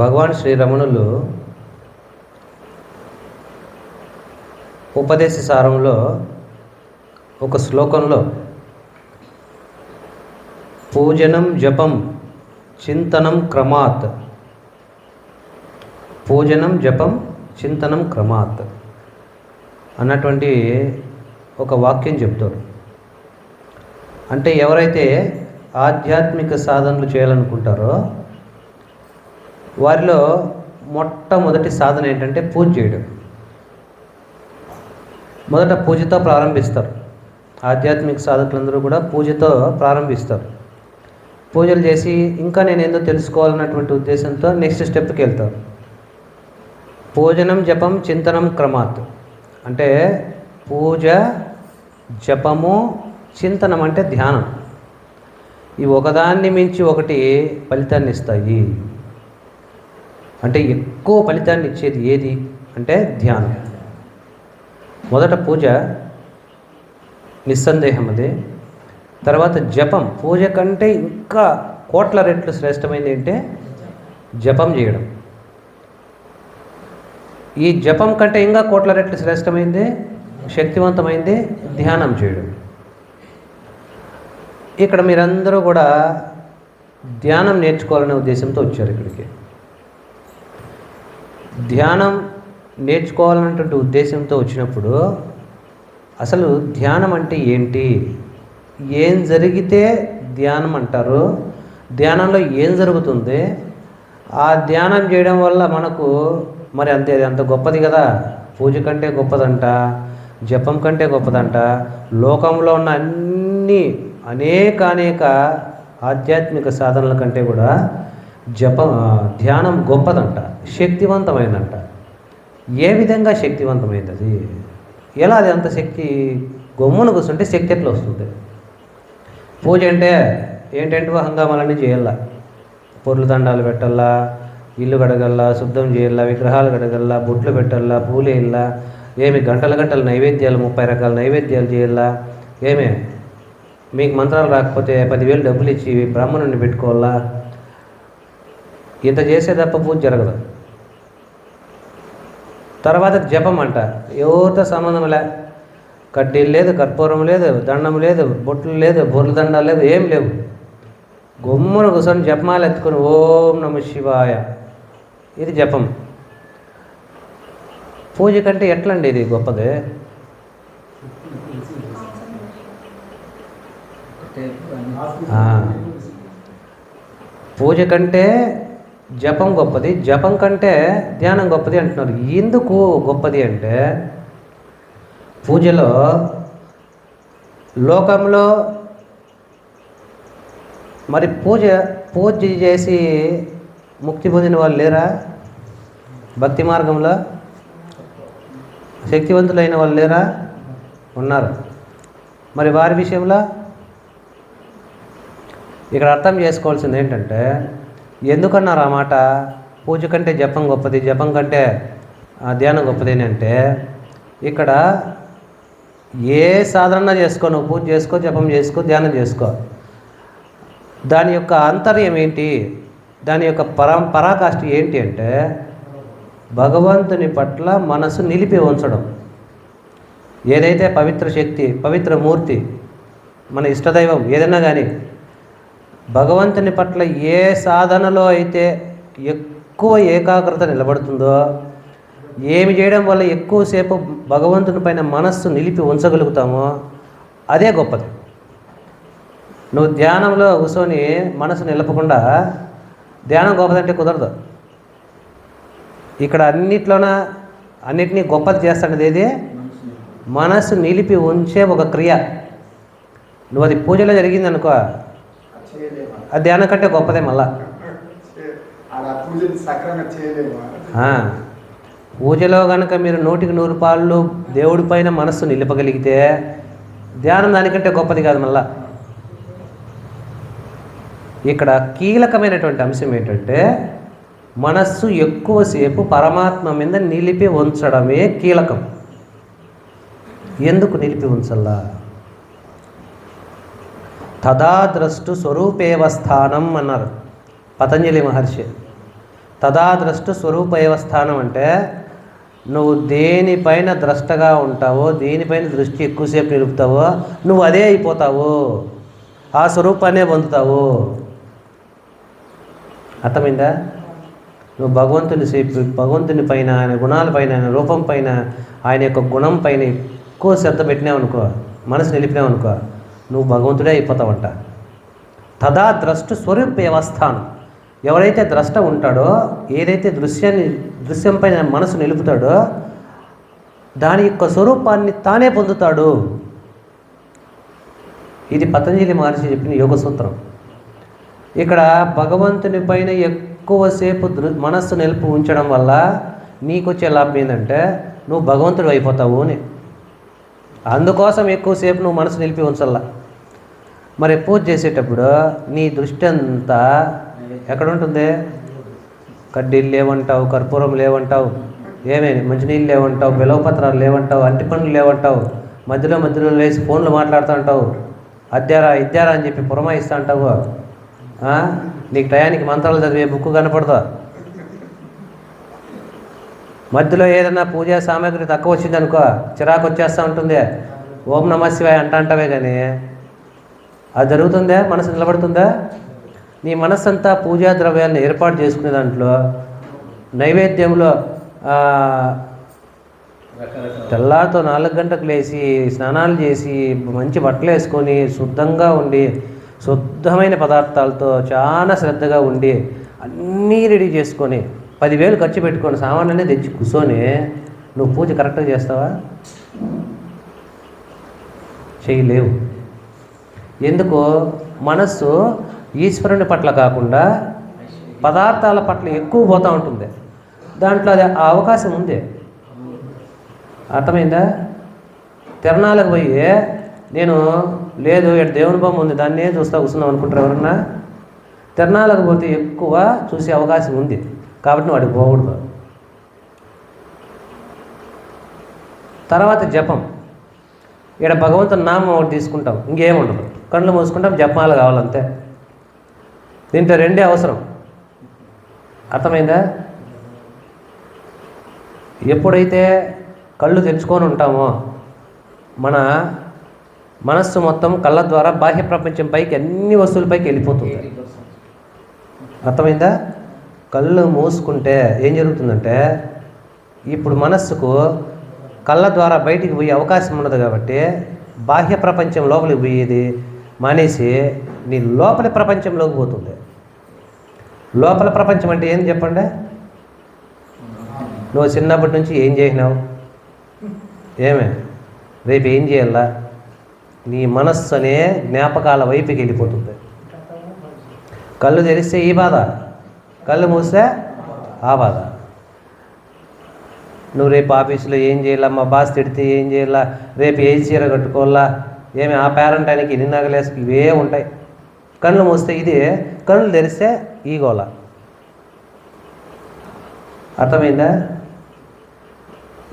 భగవాన్ శ్రీరమణులు ఉపదేశ సారంలో ఒక శ్లోకంలో పూజనం జపం చింతనం క్రమాత్. పూజనం జపం చింతనం క్రమాత్ అన్నటువంటి ఒక వాక్యం చెప్తారు అంటే ఎవరైతే ఆధ్యాత్మిక సాధనలు చేయాలనుకుంటారో వారిలో మొట్టమొదటి సాధన ఏంటంటే పూజ చేయడం. మొదట పూజతో ప్రారంభిస్తారు. ఆధ్యాత్మిక సాధకులందరూ కూడా పూజతో ప్రారంభిస్తారు. పూజలు చేసి ఇంకా నేను ఏందో తెలుసుకోవాలన్నటువంటి ఉద్దేశంతో నెక్స్ట్ స్టెప్కి వెళ్తారు. పూజనం జపం చింతనం క్రమాత్. అంటే పూజ జపము చింతనం అంటే ధ్యానం. ఈ ఒకదాన్ని మించి ఒకటి ఫలితాన్ని ఇస్తాయి. అంటే ఎక్కువ ఫలితాన్ని ఇచ్చేది ఏది? అంటే ధ్యానం. మొదట పూజ నిస్సందేహం అది. తర్వాత జపం. పూజ కంటే ఇంకా కోట్ల రెట్లు శ్రేష్టమైనది ఏంటంటే జపం చేయడం. ఈ జపం కంటే ఇంకా కోట్ల రెట్లు శ్రేష్టమైంది శక్తివంతమైంది ధ్యానం చేయడం. ఇక్కడ మీరందరూ కూడా ధ్యానం నేర్చుకోవాలనే ఉద్దేశంతో వచ్చారు ఇక్కడికి. ధ్యానం నేర్చుకోవాలన్నటువంటి ఉద్దేశంతో వచ్చినప్పుడు అసలు ధ్యానం అంటే ఏంటి? ఏం జరిగితే ధ్యానం అంటారు? ధ్యానంలో ఏం జరుగుతుంది? ఆ ధ్యానం చేయడం వల్ల మనకు మరి అంతే అంత గొప్పది కదా? పూజ కంటే గొప్పదంట జపం కంటే గొప్పదంట లోకంలో ఉన్న అన్ని అనేక అనేక ఆధ్యాత్మిక సాధనల కంటే కూడా జపం ధ్యానం గొప్పదంట. శక్తివంతమైందంట. ఏ విధంగా శక్తివంతమైంది అది ఎలా అది అంత శక్తి గమ్మున కూర్చుంటే శక్తి ఎట్లా వస్తుంది? పూజ అంటే ఏంటంటే హంగామాలన్నీ చేయాల? పొర్లు దండాలు పెట్టాలా? ఇల్లు కడగల్లా? శుద్ధం చేయాలా? విగ్రహాలు కడగల్లా? బొట్లు పెట్టాలా? పూలు వేయాలా? ఏమి గంటల గంటల నైవేద్యాలు ముప్పై రకాల నైవేద్యాలు చేయాలా? ఏమే? మీకు మంత్రాలు రాకపోతే పదివేలు డబ్బులు ఇచ్చి బ్రాహ్మణుని పెట్టుకోవాలా? ఇంత చేసే తప్ప పూజ జరగదు. తర్వాత జపం అంట ఎవరితో సంబంధం లే కడ్డీలు లేదు కర్పూరం లేదు దండం లేదు బొట్లు లేదు బొర్ల దండాలు లేదు ఏం లేవు. గమ్మున కూర్చొని జపమాలు ఎత్తుకొని ఓం నమ శివాయ. ఇది జపం. పూజ కంటే ఎట్లండి ఇది గొప్పది? పూజ కంటే జపం గొప్పది. జపం కంటే ధ్యానం గొప్పది అంటున్నారు. ఎందుకు గొప్పది అంటే పూజలో లోకంలో మరి పూజ పూజ చేసి ముక్తి పొందిన వాళ్ళు లేరా? భక్తి మార్గంలో శక్తివంతులైన వాళ్ళు లేరా? ఉన్నారు. మరి వారి విషయంలో ఇక్కడ అర్థం చేసుకోవాల్సింది ఏంటంటే ఎందుకన్నారు ఆ మాట? పూజ కంటే జపం గొప్పది జపం కంటే ఆ, ధ్యానం గొప్పది అంటే ఇక్కడ ఏ సాధన చేసుకో నువ్వు పూజ చేసుకో జపం చేసుకో ధ్యానం చేసుకో. దాని యొక్క అంతర్యం ఏంటి? దాని యొక్క పరం పరాకాష్ఠ ఏంటి అంటే భగవంతుని పట్ల మనసు నిలిపి ఉంచడం. ఏదైతే పవిత్ర శక్తి పవిత్ర మూర్తి మన ఇష్టదైవం ఏదైనా కానీ భగవంతుని పట్ల ఏ సాధనలో అయితే ఎక్కువ ఏకాగ్రత నిలబడుతుందో ఏమి చేయడం వల్ల ఎక్కువసేపు భగవంతుని పైన మనస్సు నిలిపి ఉంచగలుగుతామో అదే గొప్పది. నువ్వు ధ్యానంలో కూర్చొని మనసు నిలపకుండా ధ్యానం గొప్పదంటే కుదరదు. ఇక్కడ అన్నిట్లోన అన్నిటినీ గొప్పది చేస్తున్నది ఏది? మనసు నిలిపి ఉంచే ఒక క్రియ. నువ్వు అది పూజలో జరిగింది అది ధ్యానం కంటే గొప్పదే మళ్ళా. ఆ, పూజలో కనుక మీరు నూటికి నూరు పాళ్ళు దేవుడి పైన మనస్సు నిలపగలిగితే ధ్యానం దానికంటే గొప్పది కాదు మళ్ళా. ఇక్కడ కీలకమైనటువంటి అంశం ఏంటంటే మనస్సు ఎక్కువసేపు పరమాత్మ మీద నిలిపి ఉంచడమే కీలకం. ఎందుకు నిలిపి ఉంచల్లా? తదా ద్రష్టు స్వరూపేవ స్థానం అన్నారు. పతంజలి మహర్షి. తదా ద్రష్టు స్వరూప స్థానం అంటే నువ్వు దేనిపైన ద్రష్టగా ఉంటావో దేనిపైన దృష్టి ఎక్కువసేపు నిలుపుతావో నువ్వు అదే అయిపోతావు. ఆ స్వరూపాన్నే పొందుతావు. అర్థమైందా? నువ్వు భగవంతుని సేపు భగవంతుని పైన ఆయన గుణాల పైన ఆయన రూపం పైన ఆయన యొక్క గుణం పైన ఎక్కువ శ్రద్ధ పెట్టినావు అనుకో మనసు నిలిపినావు అనుకో నువ్వు భగవంతుడే అయిపోతావంట. తదా ద్రష్టు స్వరూప వ్యవస్థానం. ఎవరైతే ద్రష్ట ఉంటాడో ఏదైతే దృశ్యాన్ని దృశ్యంపై మనసు నిలుపుతాడో దాని యొక్క స్వరూపాన్ని తానే పొందుతాడు. ఇది పతంజలి మహర్షి చెప్పిన యోగ సూత్రం. ఇక్కడ భగవంతుని పైన ఎక్కువసేపు దృ మనస్సు నిలుపు ఉంచడం వల్ల నీకు వచ్చే లాభం ఏంటంటే నువ్వు భగవంతుడు అయిపోతావు అని. అందుకోసం ఎక్కువసేపు నువ్వు మనసు నిలిపి ఉంచల్లా. మరి పూజ చేసేటప్పుడు నీ దృష్టి అంతా ఎక్కడ ఉంటుంది కడ్డీలు లేవంటావు కర్పూరం లేవంటావు ఏమేమి మంచినీళ్ళు లేవంటావు బిలవపత్రాలు లేవంటావు అంటి పనులు లేవంటావు మధ్యలో మధ్యలో లేచి ఫోన్లు మాట్లాడుతూ ఉంటావు. అద్దారా ఇద్దారా అని చెప్పి పురమాయిస్తూ అంటావు నీకు టయానికి మంత్రాలు చదివే బుక్ కనపడదా? మధ్యలో ఏదైనా పూజా సామాగ్రి తక్కువ వచ్చిందనుకో చిరాకు వచ్చేస్తూ ఉంటుంది. ఓం నమ శివాయ అంట అంటావే కానీ అది జరుగుతుందా? మనసు నిలబడుతుందా? నీ మనస్సు అంతా పూజా ద్రవ్యాలను ఏర్పాటు చేసుకునే దాంట్లో నైవేద్యంలో తెల్లారితో నాలుగు గంటలకు లేచి స్నానాలు చేసి మంచి బట్టలు వేసుకొని శుద్ధంగా ఉండి శుద్ధమైన పదార్థాలతో చాలా శ్రద్ధగా ఉండి అన్నీ రెడీ చేసుకొని పదివేలు ఖర్చు పెట్టుకొని సామాన్లన్నీ తెచ్చి కూర్చొని నువ్వు పూజ కరెక్ట్గా చేస్తావా? చేయలేవు ఎందుకు మనస్సు ఈశ్వరుని పట్ల కాకుండా పదార్థాల పట్ల ఎక్కువ పోతూ ఉంటుంది. దాంట్లో అది ఆ అవకాశం ఉంది. అర్థమైందా? తిరణాలకు పోయి నేను లేదు ఇక్కడ దేవుని బొమ్మ ఉంది దాన్నే చూస్తా కూర్చున్నాం అనుకుంటారు ఎవరన్నా? తిరణాలకు పోతే ఎక్కువ చూసే అవకాశం ఉంది. కాబట్టి నువ్వు వాడికి పోకూడదు. తర్వాత జపం. ఇక్కడ భగవంతుని నామం ఒకటి తీసుకుంటాం. ఇంకేముండదు కళ్ళు మూసుకుంటాం జపమాల కావాలంతే. దీంట్లో రెండే అవసరం. అర్థమైందా? ఎప్పుడైతే కళ్ళు తెరుచుకొని ఉంటామో మన మనస్సు మొత్తం కళ్ళ ద్వారా బాహ్య ప్రపంచం పైకి అన్ని వస్తువులపైకి వెళ్ళిపోతుంది. అర్థమైందా? కళ్ళు మూసుకుంటే ఏం జరుగుతుందంటే ఇప్పుడు మనస్సుకు కళ్ళ ద్వారా బయటికి పోయే అవకాశం ఉండదు కాబట్టి బాహ్య ప్రపంచం లోపలికి పోయేది మానేసి నీ లోపలి ప్రపంచంలోకి పోతుంది లోపల ప్రపంచం అంటే ఏం చెప్పండి? నువ్వు చిన్నప్పటి నుంచి ఏం చేసినావు? ఏమే? రేపు ఏం చేయాలా? నీ మనస్సు అనే జ్ఞాపకాల వైపుకి వెళ్ళిపోతుంది కళ్ళు తెరిస్తే ఈ బాధ కళ్ళు మూస్తే ఆ బాధ. నువ్వు రేపు ఆఫీసులో ఏం చేయాలా మా బాస్ తిడితే ఏం చేయాలా? రేపు ఏ చీర కట్టుకోవాలా? ఏమి ఆ పేరంటానికి ఎన్ని నగలేసి ఇవే ఉంటాయి. కళ్ళు మూస్తే ఇది కళ్ళు తెరిస్తే ఈ అర్థమైందా?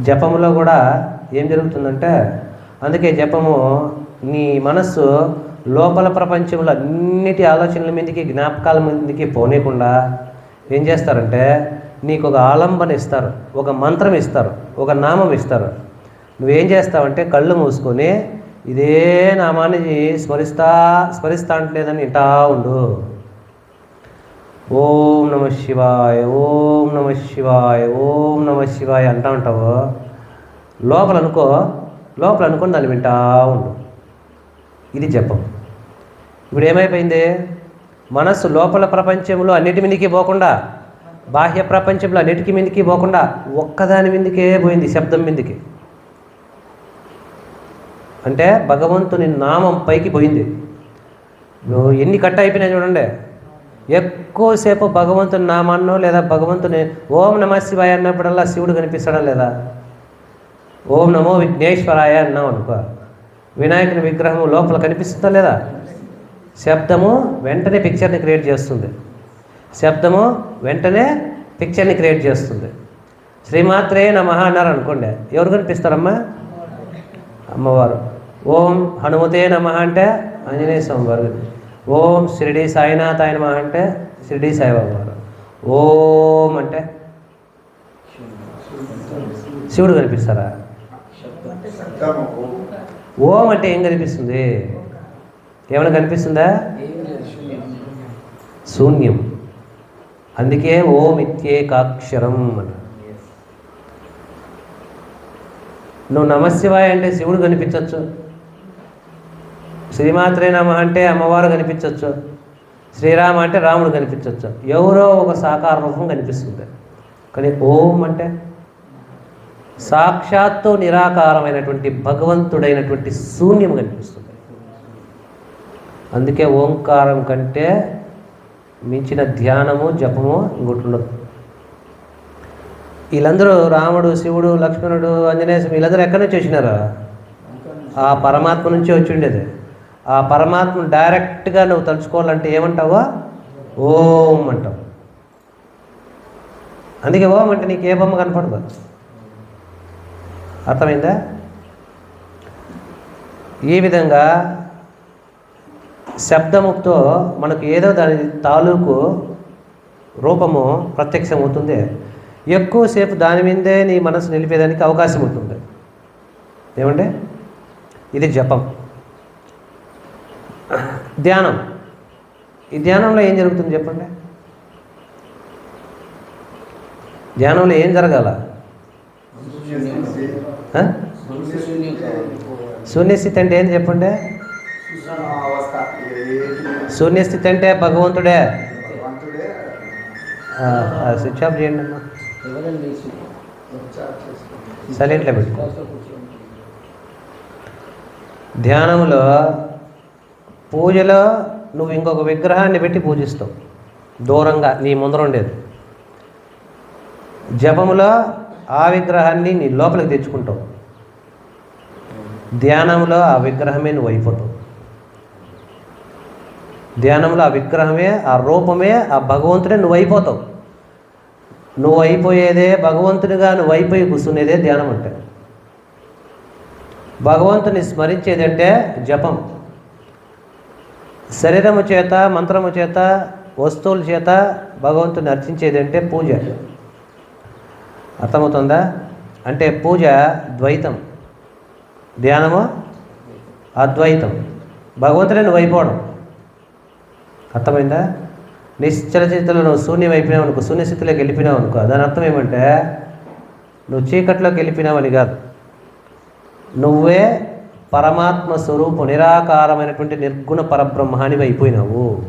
జపములో కూడా ఏం జరుగుతుందంటే అందుకే జపము నీ మనస్సు లోపల ప్రపంచంలో అన్నిటి ఆలోచనల మీదకి జ్ఞాపకాల మీదకి పోనీయకుండా ఏం చేస్తారంటే నీకు ఒక ఆలంబన ఇస్తారు ఒక మంత్రం ఇస్తారు ఒక నామం ఇస్తారు. నువ్వేం చేస్తావంటే కళ్ళు మూసుకొని ఇదే నామాన్ని స్మరిస్తా స్మరిస్తా అంటలేదని ఇంటా ఉండు. ఓం నమ శివాయ ఓం నమ శివాయ ఓం నమ శివాయ అంటా ఉంటావు. లోపల అనుకో లోపల అనుకొని దాన్ని వింటా ఉండు. ఇది జపం. ఇప్పుడు ఏమైపోయింది మనస్సు లోపల ప్రపంచంలో అన్నిటి మీదకి పోకుండా బాహ్య ప్రపంచంలో అన్నిటికీ మీదకి పోకుండా ఒక్కదాని మీదకే పోయింది శబ్దం మీదకి. అంటే భగవంతుని నామం పైకి పోయింది. నువ్వు ఎన్ని కట్ అయిపోయినాయి చూడండి. ఎక్కువసేపు భగవంతుని నామాన్నో లేదా భగవంతుని ఓం నమ శివాయ అన్నప్పుడల్లా శివుడు కనిపిస్తాడా లేదా? ఓం నమో విఘ్నేశ్వరాయ అన్నాం అనుకో. వినాయకుని విగ్రహం లోపల కనిపిస్తుందా లేదా? శబ్దము వెంటనే పిక్చర్ని క్రియేట్ చేస్తుంది. శబ్దము వెంటనే పిక్చర్ని క్రియేట్ చేస్తుంది. శ్రీమాత్రే నమ అన్నారు అనుకోండి. ఎవరు కనిపిస్తారమ్మా? అమ్మవారు. ఓం హనుమతే నమ అంటే ఆంజనేయ స్వామి వారు. ఓం షిరిడి సాయినాథాయ నమ అంటే షిరిడి సాయిబాబా వారు. ఓం అంటే శివుడు కనిపిస్తారా? ఓం అంటే ఏం కనిపిస్తుంది? ఏమైనా కనిపిస్తుందా? శూన్యం. అందుకే ఓం ఇత్యేకాక్షరం అన్న నువ్వు నమశివాయ అంటే శివుడు కనిపించవచ్చు శ్రీమాత్రే నమ అంటే అమ్మవారు కనిపించవచ్చు శ్రీరామ అంటే రాముడు కనిపించవచ్చు ఎవరో ఒక సాకార రూపం కనిపిస్తుంది. కానీ ఓం అంటే సాక్షాత్తు నిరాకారమైనటువంటి భగవంతుడైనటువంటి శూన్యం కనిపిస్తుంది. అందుకే ఓంకారం కంటే మించిన ధ్యానము జపము ఇంకోటి ఉండదు. వీళ్ళందరూ రాముడు శివుడు లక్ష్మణుడు ఆంజనేయ వీళ్ళందరూ ఎక్కడి నుంచి వచ్చినారా? ఆ పరమాత్మ నుంచి వచ్చి ఉండేది. ఆ పరమాత్మ డైరెక్ట్గా నువ్వు తలుచుకోవాలంటే ఏమంటావా ఓం అంటావు. అందుకే ఓం అంటే నీకు ఏ బొమ్మ కనపడదు. అర్థమైందా? ఈ విధంగా శబ్దముతో మనకు ఏదో దాని తాలూకు రూపము ప్రత్యక్షం అవుతుంది ఎక్కువసేపు దాని మీదే నీ మనసు నిలిపేదానికి అవకాశం ఉంటుంది. ఏమంటే ఇది జపం. ధ్యానం. ఈ ధ్యానంలో ఏం జరుగుతుంది చెప్పండి? ధ్యానంలో ఏం జరగాల? శూన్యస్థితి అంటే ఏంది చెప్పండి? శూన్యస్థితి అంటే భగవంతుడే. స్విచ్ ఆఫ్ చేయండి అమ్మా. ఉచ్చారణ సైలెంట్లో పెట్టుకో ధ్యానంలో పూజలో నువ్వు ఇంకొక విగ్రహాన్ని పెట్టి పూజిస్తావు. దూరంగా నీ ముందర ఉండేది. జపములో ఆ విగ్రహాన్ని నీ లోపలికి తెచ్చుకుంటావు. ధ్యానంలో ఆ విగ్రహమే నువ్వు అయిపోతావు. ధ్యానంలో ఆ విగ్రహమే ఆ రూపమే ఆ భగవంతుడే నువ్వు అయిపోతావు. నువ్వు అయిపోయేదే భగవంతుడిగా నువ్వు అయిపోయి కూర్చునేదే ధ్యానం అంటే. భగవంతుని స్మరించేదంటే జపం. శరీరము చేత మంత్రము చేత వస్తువుల చేత భగవంతుని అర్చించేదంటే పూజ. అర్థమవుతుందా? అంటే పూజ ద్వైతం. ధ్యానము అద్వైతం. భగవంతుడే నువ్వు అయిపోవడం అర్థమైందా? నిశ్చల స్థితిలో నువ్వు శూన్యం అయిపోయినావు అనుకో శూన్య స్థితిలోకి వెళ్ళిపోయినావు అనుకో దాని అర్థం ఏమంటే నువ్వు చీకట్లోకి వెళ్ళిపోయినావని కాదు. నువ్వే పరమాత్మ స్వరూపు నిరాకారమైనటువంటి నిర్గుణ పరబ్రహ్మానివి అయిపోయినావు.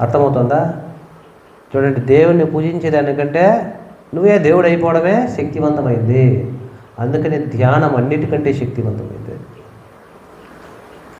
అర్థమవుతుందా? చూడండి దేవుణ్ణి పూజించేదానికంటే నువ్వే దేవుడు అయిపోవడమే శక్తివంతమైంది. అందుకని ధ్యానం అన్నిటికంటే శక్తివంతమైంది.